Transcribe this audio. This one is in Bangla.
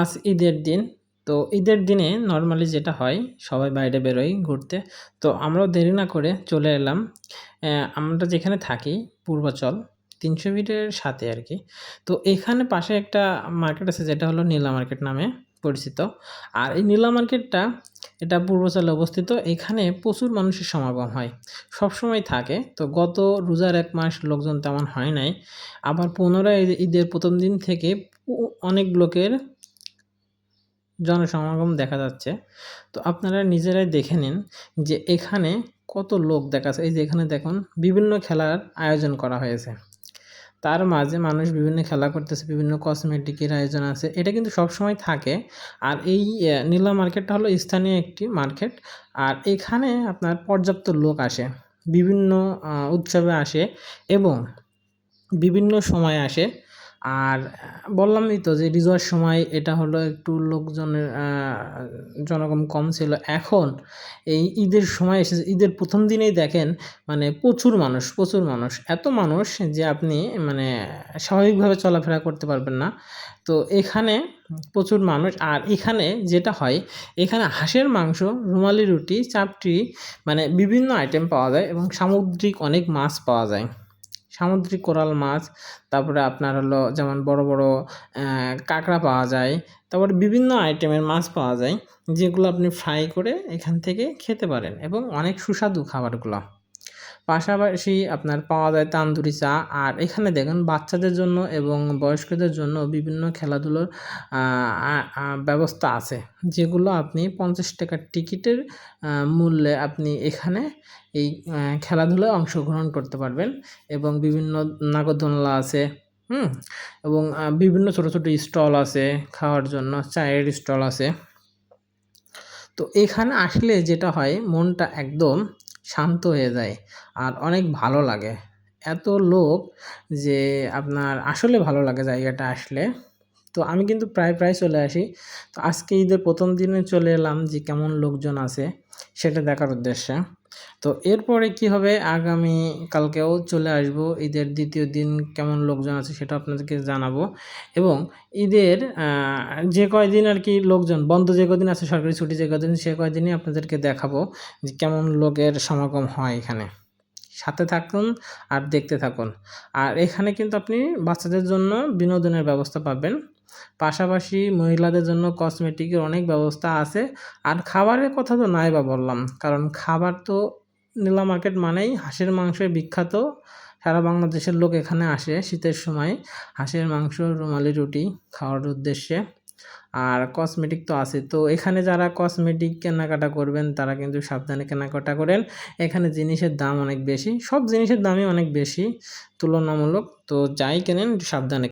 আজ ঈদের দিন, তো ঈদের দিনে নর্মালি যেটা হয়, সবাই বাইরে বেরোয় ঘুরতে, তো আমরাও দেরি না করে চলে এলাম। আমরা যেখানে থাকি, পূর্বাচল, তিনশো ফিটের সাথে আর কি। তো এখানে পাশে একটা মার্কেট আছে, যেটা হলো নীলা মার্কেট নামে পরিচিত। আর এই নীলা মার্কেটটা এটা পূর্বাচলে অবস্থিত। এখানে প্রচুর মানুষের সমাগম হয়। সব সময় থাকে, তো গত রোজার এক মাস লোকজন তেমন হয় নাই। আবার পুনরায় ঈদের প্রথম দিন থেকে অনেক লোকের জনসমাগম দেখা যাচ্ছে। তো আপনারা নিজেরাই দেখে নিন যে এখানে কত লোক দেখা যাচ্ছে। এই যে এখানে দেখুন, বিভিন্ন খেলার আয়োজন করা হয়েছে। তার মাঝে মানুষ বিভিন্ন খেলা করতেছে, বিভিন্ন কসমেটিকের আয়োজন আছে। এটা কিন্তু সবসময় থাকে। আর এই নীলা মার্কেটটা হলো স্থানীয় একটি মার্কেট। আর এখানে আপনার পর্যাপ্ত লোক আসে, বিভিন্ন উৎসবে আসে এবং বিভিন্ন সময় আসে। আর বললামই তো যে রিজোয়ার সময় এটা হলো একটু লোকজনের জনগণ কম ছিল। এখন এই ঈদের সময় এসেছে, ঈদের প্রথম দিনেই দেখেন মানে প্রচুর মানুষ প্রচুর মানুষ। এত মানুষ যে আপনি মানে স্বাভাবিকভাবে চলাফেরা করতে পারবেন না। তো এখানে প্রচুর মানুষ, আর এখানে যেটা হয়, এখানে হাঁসের মাংস, রুমালি রুটি, চাপটি মানে বিভিন্ন আইটেম পাওয়া যায় এবং সামুদ্রিক অনেক মাছ পাওয়া যায়। সামুদ্রিক কোরাল মাছ, তারপরে আপনার হলো যেমন বড় বড় কাঁকড়া পাওয়া যায়, তারপরে বিভিন্ন আইটেমের মাছ পাওয়া যায়, যেগুলো আপনি ফ্রাই করে এখান থেকে খেতে পারেন এবং অনেক সুস্বাদু খাবারগুলো। পাশাপাশি আপনার পাওয়া যায় তান্দুরি চা। আর এখানে দেখেন বাচ্চাদের জন্য এবং বয়স্কদের জন্য বিভিন্ন খেলাধুলোর ব্যবস্থা আছে। যেগুলো আপনি পঞ্চাশ টাকার টিকিটের মূল্যে আপনি এখানে এই খেলাধুলায় অংশগ্রহণ করতে পারবেন। এবং বিভিন্ন নাগরদোলনা আছে, হুম? এবং বিভিন্ন ছোট ছোট স্টল আছে খাওয়ার জন্য, চায়ের স্টল আছে। তো এখানে আসলে যেটা হয়, মনটা একদম শান্ত হয়ে যায় আর অনেক ভালো লাগে। এত লোক যে আপনার আসলে ভালো লাগে জায়গাটা আসলে। তো আমি কিন্তু প্রায় প্রায় চলে আসি। তো আজকে ঈদের প্রথম দিনে চলে এলাম যে কেমন লোকজন আছে সেটা দেখার উদ্দেশ্যে। তো এরপরে কি হবে? আগামী কালকেও চলে আসব। ঈদের দ্বিতীয় দিন কেমন লোকজন আছে সেটা আপনাদেরকে জানাব। এবং ঈদের যে কয়দিন আর কি লোকজন, বন্ধ যে কদিন আছে, সরকারি ছুটি যে কদিন সে কয়দিনই আপনাদেরকে দেখাবো যে কেমন লোকের সমাগম হয় এখানে। সাথে থাকুন আর দেখতে থাকুন। আর এখানে কিন্তু আপনি বাচ্চাদের জন্য বিনোদনের ব্যবস্থা পাবেন। পাশাপাশি মহিলাদের জন্য কসমেটিকের অনেক ব্যবস্থা আছে। আর খাবারের কথা তো নাই বা বললাম, কারণ খাবার তো নীলা মার্কেট মানেই হাঁসের মাংসের বিখ্যাত। সারা বাংলাদেশের লোক এখানে আসে শীতের সময়। হাঁসের মাংস, রুমালি রুটি খাওয়ার উদ্দেশ্যে। আর কসমেটিক তো আছে। তো এখানে যারা কসমেটিক কেনাকাটা করবেন, তারা কিন্তু সাবধানে কেনাকাটা করেন। এখানে জিনিসের দাম অনেক বেশি। সব জিনিসের দামই অনেক বেশি, তুলনামূলক। তো যাই কেনেন সাবধানে